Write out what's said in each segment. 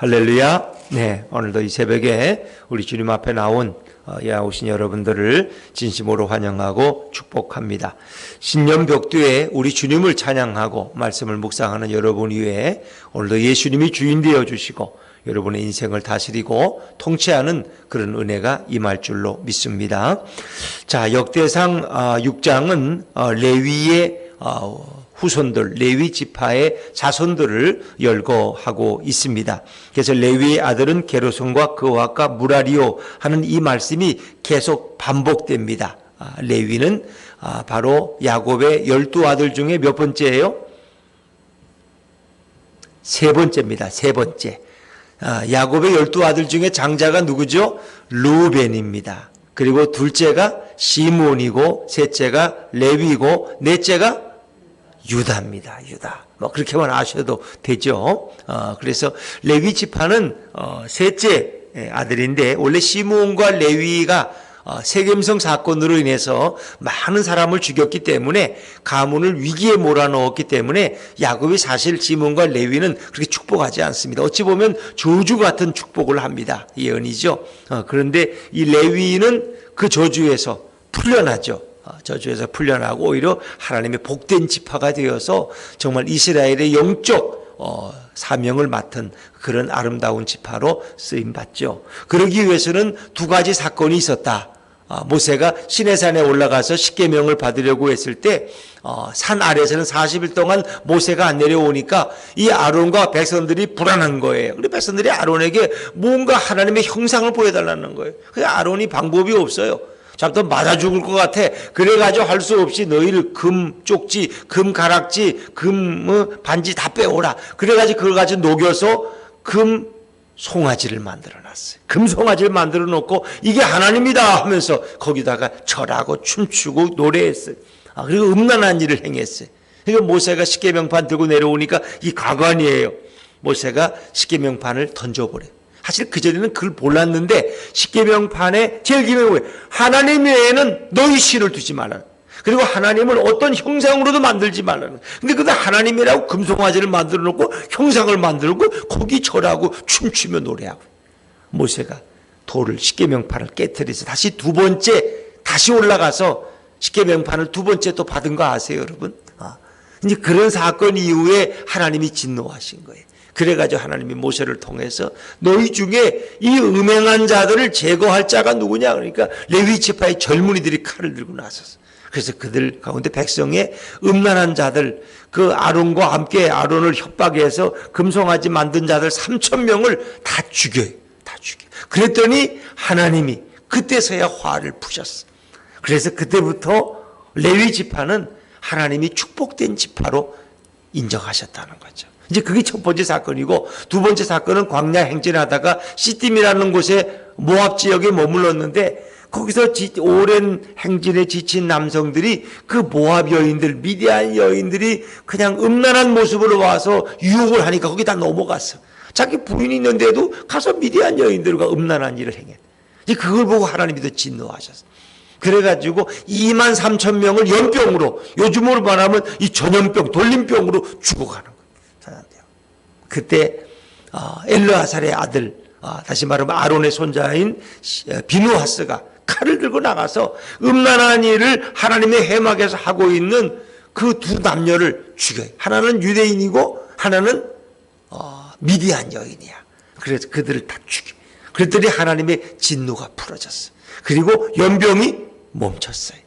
할렐루야. 네, 오늘도 이 새벽에 우리 주님 앞에 나온 어, 야오신 여러분들을 진심으로 환영하고 축복합니다. 신년 벽두에 우리 주님을 찬양하고 말씀을 묵상하는 여러분 위에 오늘도 예수님이 주인 되어 주시고 여러분의 인생을 다스리고 통치하는 그런 은혜가 임할 줄로 믿습니다. 자, 역대상 6장은 어, 레위의 어, 후손들 레위 지파의 자손들을 열거하고 있습니다. 그래서 레위의 아들은 게르손과 그와과 무라리오 하는 이 말씀이 계속 반복됩니다. 아, 레위는 아, 바로 야곱의 열두 아들 중에 몇 번째예요? 세 번째입니다. 세 번째. 아, 야곱의 열두 아들 중에 장자가 누구죠? 루벤입니다. 그리고 둘째가 시몬이고 셋째가 레위고 넷째가 유다입니다. 유다. 뭐 그렇게만 아셔도 되죠. 어, 그래서 레위 지파는 어, 셋째 아들인데 원래 시므온과 레위가 어, 세겜성 사건으로 인해서 많은 사람을 죽였기 때문에 가문을 위기에 몰아넣었기 때문에 야곱이 사실 시몬과 레위는 그렇게 축복하지 않습니다. 어찌 보면 저주 같은 축복을 합니다. 예언이죠. 어, 그런데 이 레위는 그 저주에서 풀려나죠. 어, 저주에서 풀려나고 오히려 하나님의 복된 지파가 되어서 정말 이스라엘의 영적 어, 사명을 맡은 그런 아름다운 지파로 쓰임 받죠. 그러기 위해서는 두 가지 사건이 있었다. 어, 모세가 시내산에 올라가서 십계명을 받으려고 했을 때 산 아래에서는 40일 동안 모세가 안 내려오니까 이 아론과 백성들이 불안한 거예요. 그리고 백성들이 아론에게 뭔가 하나님의 형상을 보여달라는 거예요. 그 아론이 방법이 없어요. 잡다 맞아 죽을 것 같아. 그래가지고 할 수 없이 너희를 금 쪽지, 금 가락지, 금 어, 반지 다 빼오라. 그래가지고 그걸 가지고 녹여서 금 송아지를 만들어 놨어요. 금 송아지를 만들어 놓고 이게 하나님이다 하면서 거기다가 절하고 춤추고 노래했어요. 아, 그리고 음란한 일을 행했어요. 그러니까 모세가 십계명판 들고 내려오니까 이 가관이에요. 모세가 십계명판을 던져버려요. 사실 그전에는 그걸 몰랐는데 십계명판에 제일 뭐예요? 하나님 외에는 너희 신을 두지 말라. 그리고 하나님을 어떤 형상으로도 만들지 말라는. 근데 그다 하나님이라고 금송아지를 만들어 놓고 형상을 만들고 거기 절하고 춤추며 노래하고. 모세가 돌을 십계명판을 깨뜨려서 다시 두 번째 다시 올라가서 십계명판을 두 번째 또 받은 거 아세요, 여러분? 아. 이제 그런 사건 이후에 하나님이 진노하신 거예요. 그래가지고 하나님이 모세를 통해서 너희 중에 이 음행한 자들을 제거할 자가 누구냐 그러니까 레위 지파의 젊은이들이 칼을 들고 나섰어. 그래서 그들 가운데 백성의 음란한 자들 그 아론과 함께 아론을 협박해서 금송아지 만든 자들 3천 명을 다 죽여요. 다 죽여. 그랬더니 하나님이 그때서야 화를 푸셨어. 그래서 그때부터 레위 지파는 하나님이 축복된 지파로 인정하셨다는 거죠. 이제 그게 첫 번째 사건이고 두 번째 사건은 광야 행진하다가 시딤이라는 곳에 모압 지역에 머물렀는데 거기서 지, 오랜 행진에 지친 남성들이 그 모압 여인들, 미디안 여인들이 그냥 음란한 모습으로 와서 유혹을 하니까 거기 다 넘어갔어. 자기 부인이 있는데도 가서 미디안 여인들과 음란한 일을 행해. 그걸 보고 하나님이 더 진노하셨어. 그래가지고 2만 3천 명을 연병으로 요즘으로 말하면 이 전염병, 돌림병으로 죽어가는 거예요. 그때 어, 엘르아살의 아들 어, 다시 말하면 아론의 손자인 어, 비누하스가 칼을 들고 나가서 음란한 일을 하나님의 해막에서 하고 있는 그 두 남녀를 죽여요. 하나는 유대인이고 하나는 미디안 여인이야. 그래서 그들을 다 죽여. 그랬더니 하나님의 진노가 풀어졌어. 그리고 연병이 멈췄어요.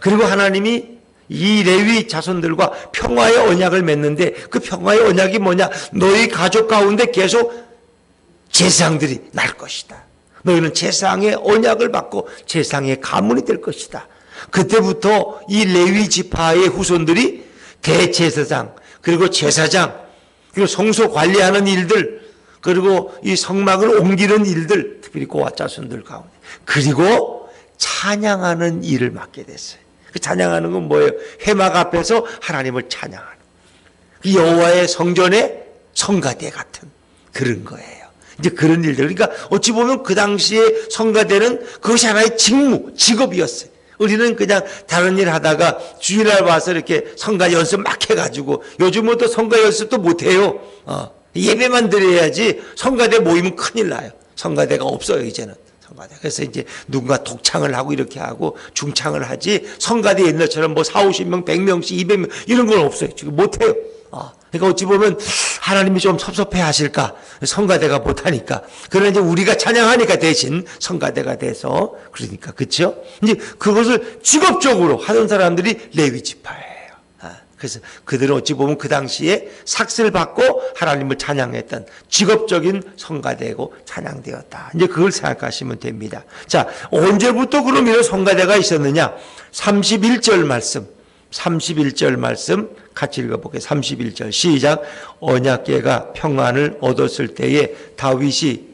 그리고 하나님이 이 레위 자손들과 평화의 언약을 맺는데 그 평화의 언약이 뭐냐? 너희 가족 가운데 계속 재상들이 날 것이다. 너희는 재상의 언약을 받고 재상의 가문이 될 것이다. 그때부터 이 레위 지파의 후손들이 대제사장 그리고 제사장 그리고 성소 관리하는 일들 그리고 이 성막을 옮기는 일들 특별히 고아 자손들 가운데 그리고 찬양하는 일을 맡게 됐어요. 그 찬양하는 건 뭐예요? 해막 앞에서 하나님을 찬양하는. 그 여호와의 성전의 성가대 같은 그런 거예요. 이제 그런 일들. 그러니까 어찌 보면 그 당시에 성가대는 그것이 하나의 직무, 직업이었어요. 우리는 그냥 다른 일 하다가 주일날 와서 이렇게 성가 연습 막 해가지고 요즘은 또 성가 연습도 못해요. 어. 예배만 드려야지 성가대 모이면 큰일 나요. 성가대가 없어요, 이제는. 성가대. 그래서 이제 누군가 독창을 하고 이렇게 하고 중창을 하지 성가대 옛날처럼 뭐 4, 50명, 100명씩, 200명 이런 건 없어요. 지금 못 해요. 아, 그러니까 어찌 보면 하나님이 좀 섭섭해 하실까? 성가대가 못 하니까. 그러나 이제 우리가 찬양하니까 대신 성가대가 돼서 그러니까 그렇죠? 이제 그것을 직업적으로 하던 사람들이 레위 지파예요. 아, 그래서 그들은 어찌 보면 그 당시에 삭스를 받고 하나님을 찬양했던 직업적인 성가대고 찬양되었다. 이제 그걸 생각하시면 됩니다. 자, 언제부터 이런 성가대가 있었느냐? 31절 말씀. 31절 말씀 같이 읽어볼게요. 31절 시작. 언약계가 평안을 얻었을 때에 다윗이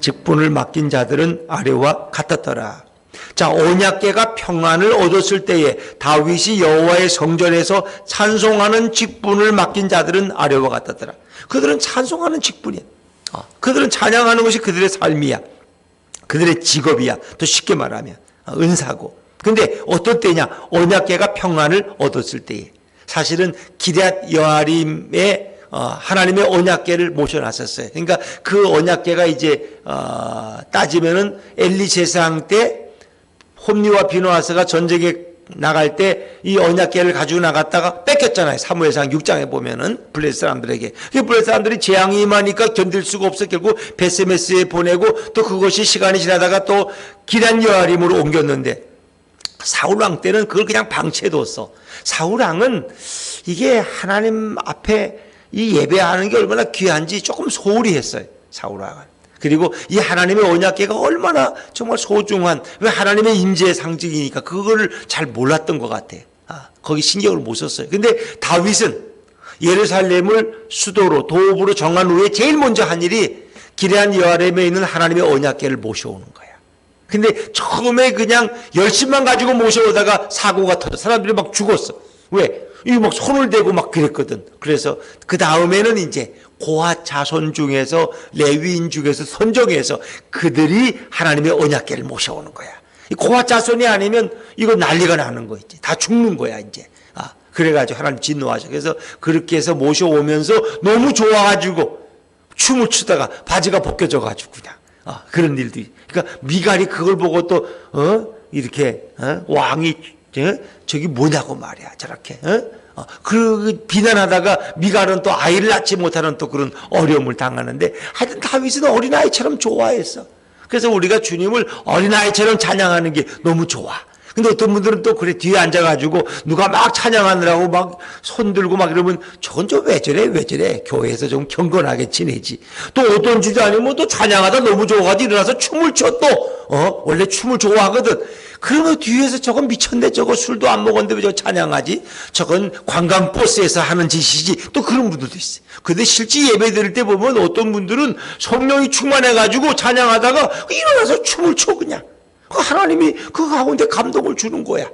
직분을 맡긴 자들은 아래와 같았더라. 자, 언약계가 평안을 얻었을 때에 다윗이 여호와의 성전에서 찬송하는 직분을 맡긴 자들은 아래와 같았더라. 그들은 찬송하는 직분이야. 아, 그들은 찬양하는 것이 그들의 삶이야. 그들의 직업이야. 더 쉽게 말하면 아, 은사고. 근데 어떨 때냐? 언약계가 평안을 얻었을 때에 사실은 기럇 여아림의 어, 하나님의 언약계를 모셔놨었어요. 그러니까 그 언약계가 이제 어, 따지면은 엘리 제사장 때 홈리와 비노아스가 전쟁에 나갈 때 이 언약계를 가지고 나갔다가 뺏겼잖아요. 사무엘상 6장에 보면은 블레셋 사람들에게. 그 블레셋 사람들이 재앙이 임하니까 견딜 수가 없어 결국 베세메스에 보내고 또 그것이 시간이 지나다가 또 기란 여아림으로 옮겼는데 사울 왕 때는 그걸 그냥 방치해뒀어. 사울 왕은 이게 하나님 앞에 이 예배하는 게 얼마나 귀한지 조금 소홀히 했어요. 사울 왕은. 그리고 이 하나님의 언약계가 얼마나 정말 소중한 왜 하나님의 임재의 상징이니까 그거를 잘 몰랐던 것 같아. 아, 거기 신경을 못 썼어요. 근데 다윗은 예루살렘을 수도로 도읍으로 정한 후에 제일 먼저 한 일이 기레한 여아렘에 있는 하나님의 언약계를 모셔오는 거야. 근데 처음에 그냥 열심만 가지고 모셔오다가 사고가 터져. 사람들이 막 죽었어. 왜? 이거 막 손을 대고 막 그랬거든. 그래서 그 다음에는 이제 고아 자손 중에서 레위인 중에서 선정해서 그들이 하나님의 언약계를 모셔오는 거야. 이 고아 자손이 아니면 이거 난리가 나는 거 이제 다 죽는 거야 이제. 아 그래가지고 하나님 진노하셔. 그래서 그렇게 해서 모셔오면서 너무 좋아가지고 춤을 추다가 바지가 벗겨져 가지고 그냥 아, 그런 일도 있- 그러니까 미갈이 그걸 보고 또 어? 이렇게 어? 왕이 저, 저기 뭐냐고 말이야 저렇게 어? 어, 그 비난하다가 미갈은 또 아이를 낳지 못하는 또 그런 어려움을 당하는데 하여튼 다윗은 어린아이처럼 좋아했어. 그래서 우리가 주님을 어린아이처럼 찬양하는 게 너무 좋아 근데 어떤 분들은 또 그래 뒤에 앉아가지고 누가 막 찬양하느라고 막 손 들고 막 이러면 저건 좀 왜 저래 왜 저래? 교회에서 좀 경건하게 지내지. 또 어떤 주도 아니면 또 찬양하다 너무 좋아가지고 일어나서 춤을 춰 또. 어? 원래 춤을 좋아하거든. 그러면 뒤에서 저건 미쳤네. 저거 술도 안 먹었는데 왜 저 찬양하지? 저건 관광버스에서 하는 짓이지. 또 그런 분들도 있어요 근데 실제 예배 드릴 때 보면 어떤 분들은 성령이 충만해가지고 찬양하다가 일어나서 춤을 춰 그냥 그 하나님이 그 가운데 감동을 주는 거야.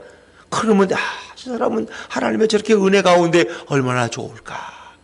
그러면 아, 저 사람은 하나님의 저렇게 은혜 가운데 얼마나 좋을까.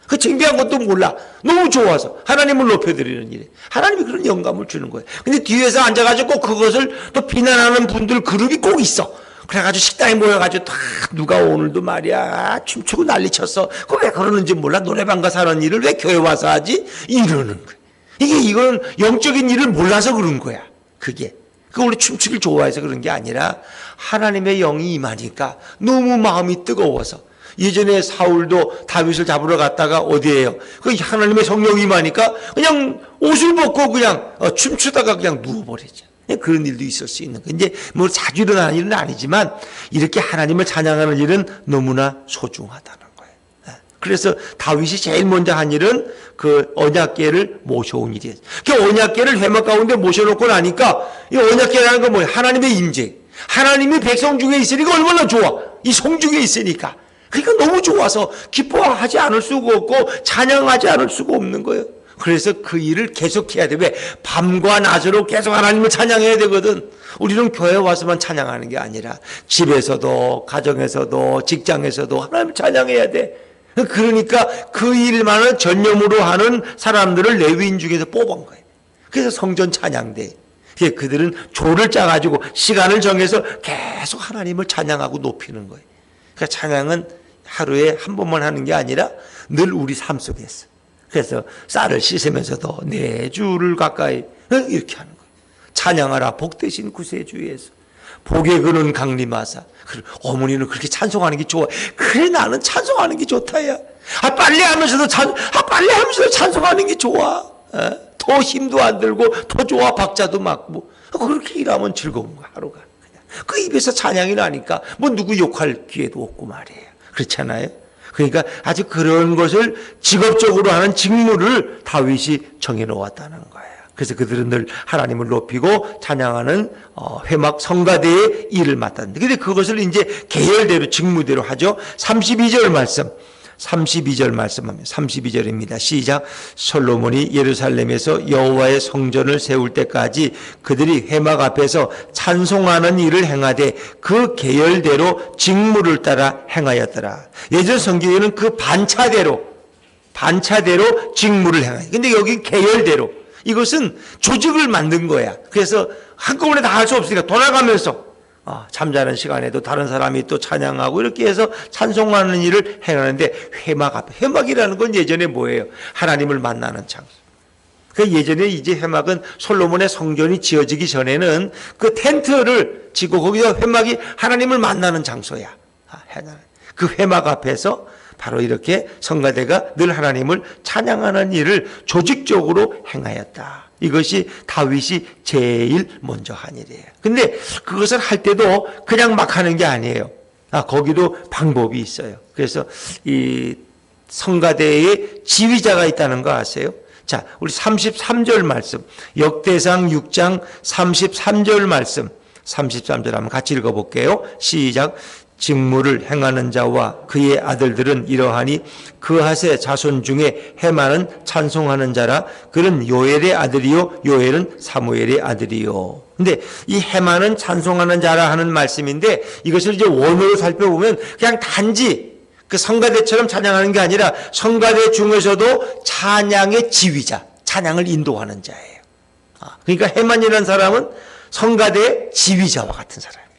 그 창피한 것도 몰라. 너무 좋아서 하나님을 높여드리는 일에 하나님이 그런 영감을 주는 거예요. 근데 뒤에서 앉아가지고 그것을 또 비난하는 분들 그룹이 꼭 있어. 그래가지고 식당에 모여가지고 다 누가 오늘도 말이야 춤추고 난리 쳤어. 그 왜 그러는지 몰라. 노래방 가서 하는 일을 왜 교회 와서 하지? 이러는 거야. 이게 이건 영적인 일을 몰라서 그런 거야. 그게. 그 우리 춤추길 좋아해서 그런 게 아니라 하나님의 영이 임하니까 너무 마음이 뜨거워서 예전에 사울도 다윗을 잡으러 갔다가 어디에요? 그 하나님의 성령이 임하니까 그냥 옷을 벗고 그냥 어, 춤추다가 그냥 누워버리죠. 그런 일도 있을 수 있는 거. 이제 뭐 자주 일어나는 일은 아니지만 이렇게 하나님을 찬양하는 일은 너무나 소중하다는. 예. 그래서 다윗이 제일 먼저 한 일은 그 언약계를 모셔온 일이에요. 그 언약계를 회막 가운데 모셔놓고 나니까 이 언약계라는 건 뭐예요? 하나님의 임재. 하나님이 백성 중에 있으니까 얼마나 좋아. 이 성 중에 있으니까. 그러니까 너무 좋아서 기뻐하지 않을 수가 없고 찬양하지 않을 수가 없는 거예요. 그래서 그 일을 계속해야 돼. 왜? 밤과 낮으로 계속 하나님을 찬양해야 되거든. 우리는 교회 와서만 찬양하는 게 아니라 집에서도 가정에서도 직장에서도 하나님을 찬양해야 돼. 그러니까 그 일만을 전념으로 하는 사람들을 레위인 중에서 뽑은 거예요. 그래서 성전 찬양대. 그들은 조를 짜가지고 시간을 정해서 계속 하나님을 찬양하고 높이는 거예요. 그러니까 찬양은 하루에 한 번만 하는 게 아니라 늘 우리 삶 속에서. 그래서 쌀을 씻으면서도 네 주를 가까이 어? 이렇게 하는 거예요. 찬양하라 복되신 구세주에서 복에 그는 강림하사. 어머니는 그렇게 찬송하는 게 좋아. 그래 나는 찬송하는 게 좋다야. 아 빨리 하면서도 찬, 아 빨리 하면서도 찬송하는 게 좋아. 어? 더 힘도 안 들고 더 좋아 박자도 맞고 어, 그렇게 일하면 즐거운 거야 하루가. 그냥. 그 입에서 찬양이 나니까 뭐 누구 욕할 기회도 없고 말이에요. 그렇잖아요. 그러니까 아주 그런 것을 직업적으로 하는 직무를 다윗이 정해 놓았다는 거예요. 그래서 그들은 늘 하나님을 높이고 찬양하는 어, 회막 성가대의 일을 맡았는데, 근데 그것을 이제 계열대로 직무대로 하죠. 32절 말씀. 32절 말씀합니다. 32절입니다. 시작. 솔로몬이 예루살렘에서 여호와의 성전을 세울 때까지 그들이 회막 앞에서 찬송하는 일을 행하되 그 계열대로 직무를 따라 행하였더라. 예전 성경에는 그 반차대로 반차대로 직무를 행하요. 근데 여기 계열대로 이것은 조직을 만든 거야. 그래서 한꺼번에 다 할 수 없으니까 돌아가면서 아, 잠자는 시간에도 다른 사람이 또 찬양하고 이렇게 해서 찬송하는 일을 행하는데 회막 앞에 회막이라는 건 예전에 뭐예요? 하나님을 만나는 장소. 그 예전에 이제 회막은 솔로몬의 성전이 지어지기 전에는 그 텐트를 치고 거기서 회막이 하나님을 만나는 장소야. 아, 그 회막 앞에서 바로 이렇게 성가대가 늘 하나님을 찬양하는 일을 조직적으로 행하였다. 이것이 다윗이 제일 먼저 한 일이에요. 근데 그것을 할 때도 그냥 막 하는 게 아니에요. 아, 거기도 방법이 있어요. 그래서 이 성가대에 지휘자가 있다는 거 아세요? 자, 우리 33절 말씀. 역대상 6장 33절 말씀. 33절 한번 같이 읽어볼게요. 시작. 직무를 행하는 자와 그의 아들들은 이러하니 그하세 자손 중에 해마는 찬송하는 자라 그는 요엘의 아들이요 요엘은 사무엘의 아들이요. 근데 이 해마는 찬송하는 자라 하는 말씀인데 이것을 이제 원어로 살펴보면 그냥 단지 그 성가대처럼 찬양하는 게 아니라 성가대 중에서도 찬양의 지휘자, 찬양을 인도하는 자예요. 아, 그러니까 해만이라는 사람은 성가대 지휘자와 같은 사람. 이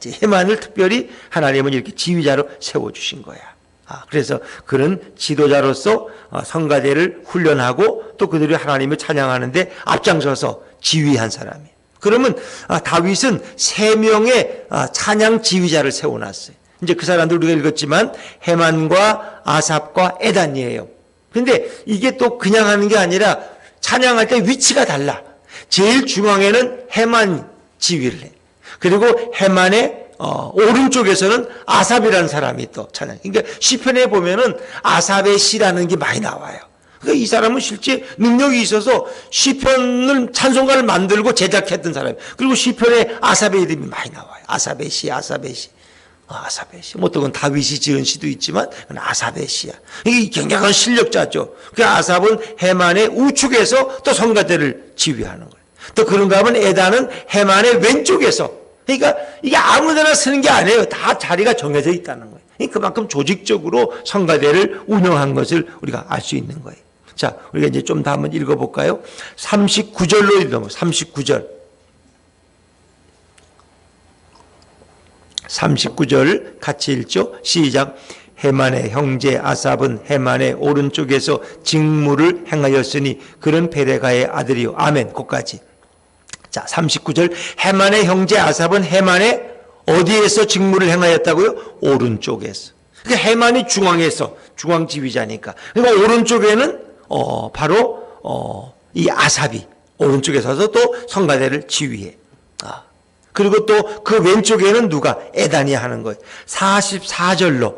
제 해만을 특별히 하나님은 이렇게 지휘자로 세워주신 거야. 아, 그래서 그는 지도자로서 어, 성가대를 훈련하고 또 그들이 하나님을 찬양하는데 앞장서서 지휘한 사람이에요. 그러면 아, 다윗은 세 명의 아, 찬양 지휘자를 세워놨어요. 이제 그 사람들 우리가 읽었지만 해만과 아삽과 에단이에요. 근데 이게 또 그냥 하는 게 아니라 찬양할 때 위치가 달라. 제일 중앙에는 해만 지휘를 해. 그리고 해만의 어, 오른쪽에서는 아삽이라는 사람이 또 찬양. 그러니까 시편에 보면은 아삽의 시라는 게 많이 나와요. 그러니까 이 사람은 실제 능력이 있어서 시편을 찬송가를 만들고 제작했던 사람이에요. 그리고 시편에 아삽의 이름이 많이 나와요. 아삽의 시, 아삽의 시. 아, 아삽의 시. 뭐 어떤 건 다윗이 지은 시도 있지만 아삽의 시야. 이게 굉장한 실력자죠. 그 아삽은 해만의 우측에서 또 성가대를 지휘하는 거예요. 또 그런가 하면 에다는 해만의 왼쪽에서 그러니까 이게 아무데나 쓰는 게 아니에요. 다 자리가 정해져 있다는 거예요. 그만큼 조직적으로 성가대를 운영한 것을 우리가 알 수 있는 거예요. 자, 우리가 이제 좀 더 한번 읽어볼까요? 39절로 읽어보 39절. 39절 같이 읽죠? 시작. 해만의 형제 아삽은 해만의 오른쪽에서 직무를 행하였으니 그런 페레가의 아들이요. 아멘. 거까지. 자, 39절. 해만의 형제 아삽은 해만의 어디에서 직무를 행하였다고요? 오른쪽에서. 그 해만이 중앙에서 중앙 지휘자니까. 그러니까 오른쪽에는 어 바로 어 이 아삽이 오른쪽에 서서 또 성가대를 지휘해. 아. 그리고 또 그 왼쪽에는 누가 에단이 하는 거예요. 44절로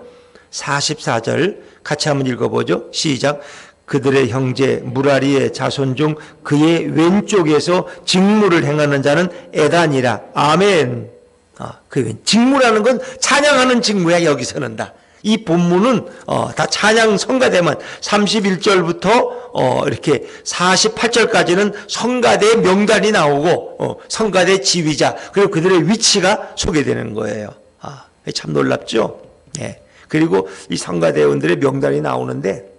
44절 같이 한번 읽어보죠. 시작. 그들의 형제 무라리의 자손 중 그의 왼쪽에서 직무를 행하는 자는 에단이라. 아멘. 아, 그 직무라는 건 찬양하는 직무야 여기서는 다. 이 본문은 어, 다 찬양 성가대만 31절부터 어, 이렇게 48절까지는 성가대 명단이 나오고 어, 성가대 지휘자 그리고 그들의 위치가 소개되는 거예요. 아, 참 놀랍죠. 예. 그리고 이 성가대원들의 명단이 나오는데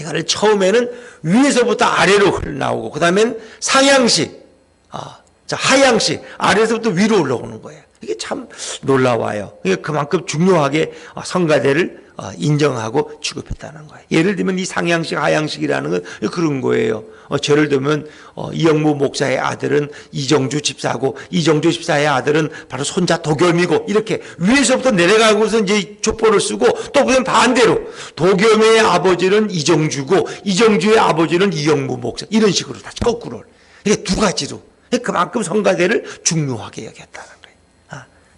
이거를 처음에는 위에서부터 아래로 나오고, 그 다음엔 상향식, 아, 자, 하향식, 아래에서부터 위로 올라오는 거예요. 이게 참 놀라워요. 이게 그만큼 중요하게 어, 성가대를 어, 인정하고 취급했다는 거예요. 예를 들면 이 상향식, 하향식이라는 건 그런 거예요. 어, 예를 들면 어, 이영무 목사의 아들은 이정주 집사고 이정주 집사의 아들은 바로 손자 도겸이고 이렇게 위에서부터 내려가고서 이제 족보를 쓰고 또 그냥 반대로 도겸의 아버지는 이정주고 이정주의 아버지는 이영무 목사 이런 식으로 다 거꾸로 이게 두 가지로 그만큼 성가대를 중요하게. 아,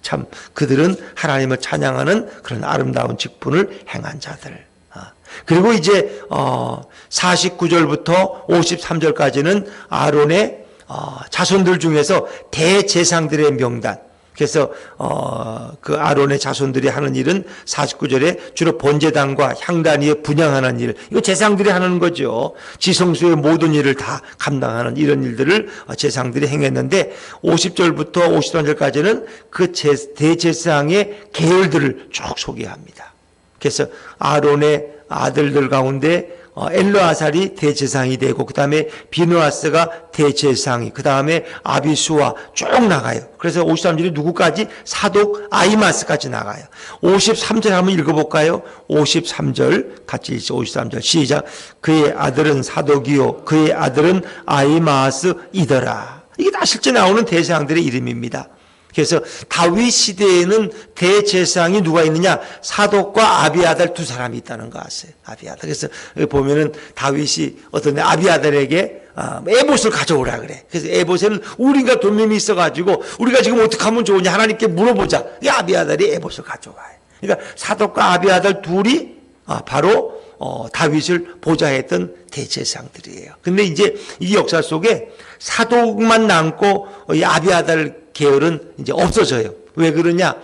참 그들은 하나님을 찬양하는 그런 아름다운 직분을 행한 자들. 아, 그리고 이제 어 49절부터 53절까지는 아론의 어, 자손들 중에서 대제상들의 명단. 그래서 어, 그 아론의 자손들이 하는 일은 49절에 주로 번제단과 향단 위에 분양하는 일. 이거 제상들이 하는 거죠. 지성수의 모든 일을 다 감당하는 이런 일들을 어, 제상들이 행했는데 50절부터 53절까지는 그 제, 대제상의 계열들을 쭉 소개합니다. 그래서 아론의 아들들 가운데 어, 엘르아살이 대제상이 되고 그 다음에 비누아스가 대제상이 그 다음에 아비수와 쭉 나가요. 그래서 53절이 누구까지 사독 아이마스까지 나가요. 53절 한번 읽어볼까요? 53절 같이 읽죠. 53절 시작. 그의 아들은 사독이요 그의 아들은 아이마스이더라. 이게 다 실제 나오는 대제상들의 이름입니다. 그래서 다윗 시대에는 대제사장이 누가 있느냐? 사독과 아비아달 두 사람이 있다는 거 아세요? 아비아달. 그래서 보면은 다윗이 어떤 아비아달에게 아, 에봇을 가져오라 그래. 그래서 에봇에는 우리가 돈님이 있어가지고 우리가 지금 어떻게 하면 좋으냐 하나님께 물어보자. 이 아비아달이 에봇을 가져와요. 그러니까 사독과 아비아달 둘이 아, 바로 어, 다윗을 보좌했던 대제사장들이에요. 근데 이제 이 역사 속에 사독만 남고 이 아비아달 계열은 이제 없어져요. 왜 그러냐?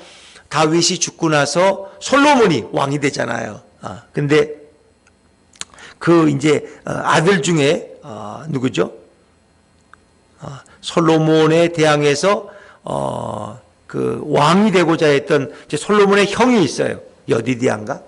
다윗이 죽고 나서 솔로몬이 왕이 되잖아요. 아, 근데 그 이제 어, 아들 중에 어, 누구죠? 어, 솔로몬에 대항해서 어, 그 왕이 되고자 했던 이제 솔로몬의 형이 있어요. 여디디안가?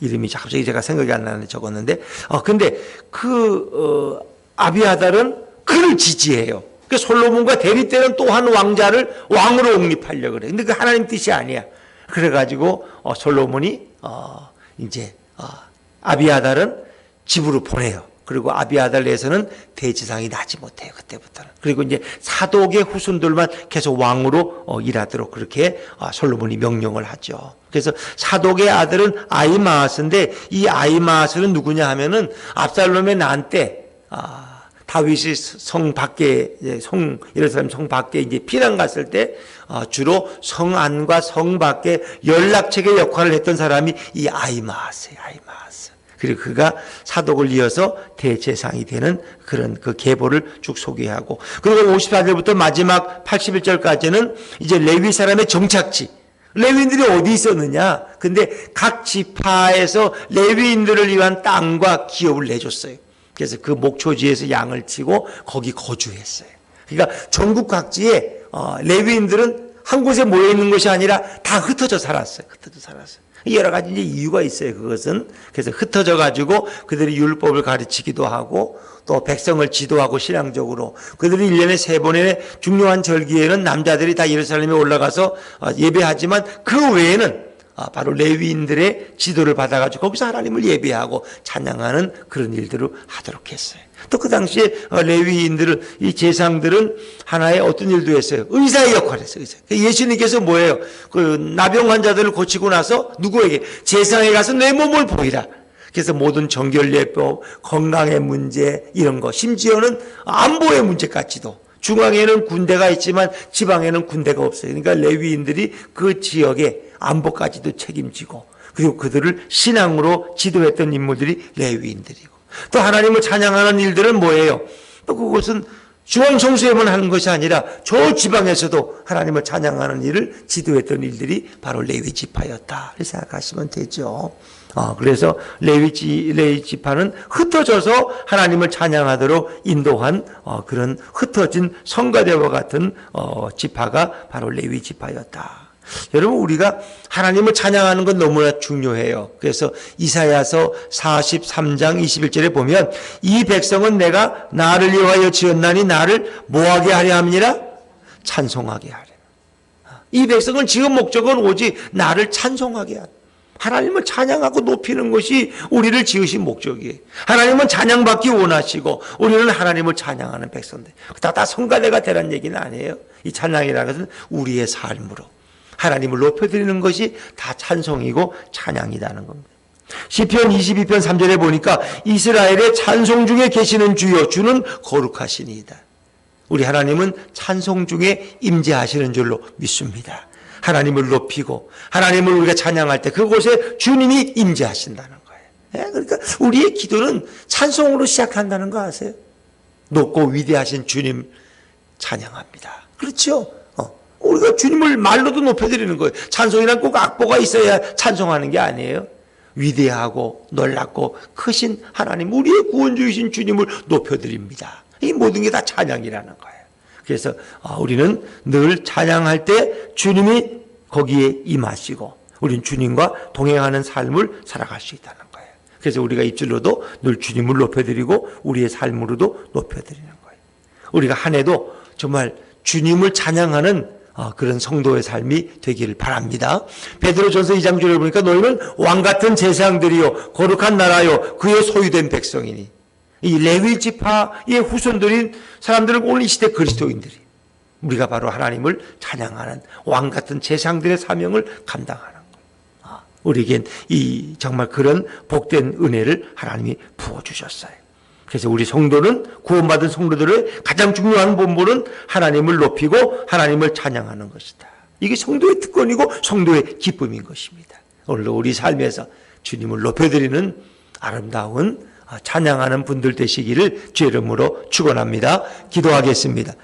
이름이 갑자기 제가 생각이 안 나는데 적었는데, 어, 근데 그, 어, 아비아달은 그를 지지해요. 그 솔로몬과 대리 때는 또한 왕자를 왕으로 옹립하려고 그래. 근데 그 하나님 뜻이 아니야. 그래가지고, 어, 솔로몬이, 어, 이제, 어, 아비아달은 집으로 보내요. 그리고 아비아달 내에서는 대지상이 나지 못해요. 그때부터는. 그리고 이제 사독의 후손들만 계속 왕으로 어, 일하도록 그렇게 어, 솔로몬이 명령을 하죠. 그래서 사독의 아들은 아이마스인데 이 아이마스는 누구냐 하면은 압살롬의 난때 아, 다윗이 성 밖에 성 예루살렘 성 밖에 이제 피난 갔을 때 어, 주로 성 안과 성 밖에 연락책의 역할을 했던 사람이 이 아이마스예요. 아이마스. 그리고 그가 사독을 이어서 대제상이 되는 그런 그 계보를 쭉 소개하고 그리고 54절부터 마지막 81절까지는 이제 레위 사람의 정착지 레위인들이 어디 있었느냐? 근데 각 지파에서 레위인들을 위한 땅과 기업을 내줬어요. 그래서 그 목초지에서 양을 치고 거기 거주했어요. 그러니까 전국 각지에 어, 레위인들은 한 곳에 모여 있는 것이 아니라 다 흩어져 살았어요. 흩어져 살았어요. 여러 가지 이유가 있어요. 그것은 그래서 흩어져 가지고 그들이 율법을 가르치기도 하고 또 백성을 지도하고 신앙적으로 그들이 1년에 세 번의 중요한 절기에는 남자들이 다 예루살렘에 올라가서 어, 예배하지만 그 외에는 아, 바로 레위인들의 지도를 받아가지고 거기서 하나님을 예배하고 찬양하는 그런 일들을 하도록 했어요. 또 그 당시에 어, 레위인들은 이 제상들은 하나의 어떤 일도 했어요. 의사의 역할을 했어요. 의사. 예수님께서 뭐예요? 그 나병 환자들을 고치고 나서 누구에게 제상에 가서 내 몸을 보이라. 그래서 모든 정결례법, 건강의 문제 이런 거, 심지어는 안보의 문제까지도 중앙에는 군대가 있지만 지방에는 군대가 없어요. 그러니까 레위인들이 그 지역의 안보까지도 책임지고 그리고 그들을 신앙으로 지도했던 인물들이 레위인들이고 또 하나님을 찬양하는 일들은 뭐예요? 또 그것은 중앙 성수에만 하는 것이 아니라 저 지방에서도 하나님을 찬양하는 일을 지도했던 일들이 바로 레위 지파였다. 이렇게 생각하시면 되죠. 어, 그래서 레위 지 레위 지파는 흩어져서 하나님을 찬양하도록 인도한 어, 그런 흩어진 성가대와 같은 어, 지파가 바로 레위 지파였다. 여러분 우리가 하나님을 찬양하는 건 너무나 중요해요. 그래서 이사야서 43장 21절에 보면 이 백성은 내가 나를 위하여 지었나니 나를 뭐하게 하려 함이라 찬송하게 하려. 이 백성을 지은 목적은 오직 나를 찬송하게 하는 하나님을 찬양하고 높이는 것이 우리를 지으신 목적이에요. 하나님은 찬양받기 원하시고 우리는 하나님을 찬양하는 백성들. 다, 다 성가대가 되라는 얘기는 아니에요. 이 찬양이라는 것은 우리의 삶으로 하나님을 높여드리는 것이 다 찬송이고 찬양이라는 겁니다. 시편 22편 3절에 보니까 이스라엘의 찬송 중에 계시는 주여 주는 거룩하시니이다. 우리 하나님은 찬송 중에 임재하시는 줄로 믿습니다. 하나님을 높이고 하나님을 우리가 찬양할 때 그곳에 주님이 임재하신다는 거예요. 예, 그러니까 우리의 기도는 찬송으로 시작한다는 거 아세요? 높고 위대하신 주님 찬양합니다. 그렇죠? 어, 우리가 주님을 말로도 높여드리는 거예요. 찬송이란 꼭 악보가 있어야 찬송하는 게 아니에요. 위대하고 놀랍고 크신 하나님, 우리의 구원주이신 주님을 높여드립니다. 이 모든 게 다 찬양이라는 거예요. 그래서 아, 우리는 늘 찬양할 때 주님이 거기에 임하시고 우리는 주님과 동행하는 삶을 살아갈 수 있다는 거예요. 그래서 우리가 입술로도 늘 주님을 높여드리고 우리의 삶으로도 높여드리는 거예요. 우리가 한 해도 정말 주님을 찬양하는 어, 그런 성도의 삶이 되기를 바랍니다. 베드로전서 2장 줄을 보니까 너희는 왕 같은 제사장들이요 거룩한 나라요 그의 소유된 백성이니 이 레위 지파의 후손들인 사람들은 오늘 이 시대 그리스도인들이 우리가 바로 하나님을 찬양하는 왕 같은 제사장들의 사명을 감당하는 것. 아, 우리에겐 이 정말 그런 복된 은혜를 하나님이 부어 주셨어요. 그래서 우리 성도는 구원받은 성도들의 가장 중요한 본분은 하나님을 높이고 하나님을 찬양하는 것이다. 이게 성도의 특권이고 성도의 기쁨인 것입니다. 오늘도 우리 삶에서 주님을 높여드리는 아름다운 찬양하는 분들 되시기를 주 이름으로 축원합니다. 기도하겠습니다.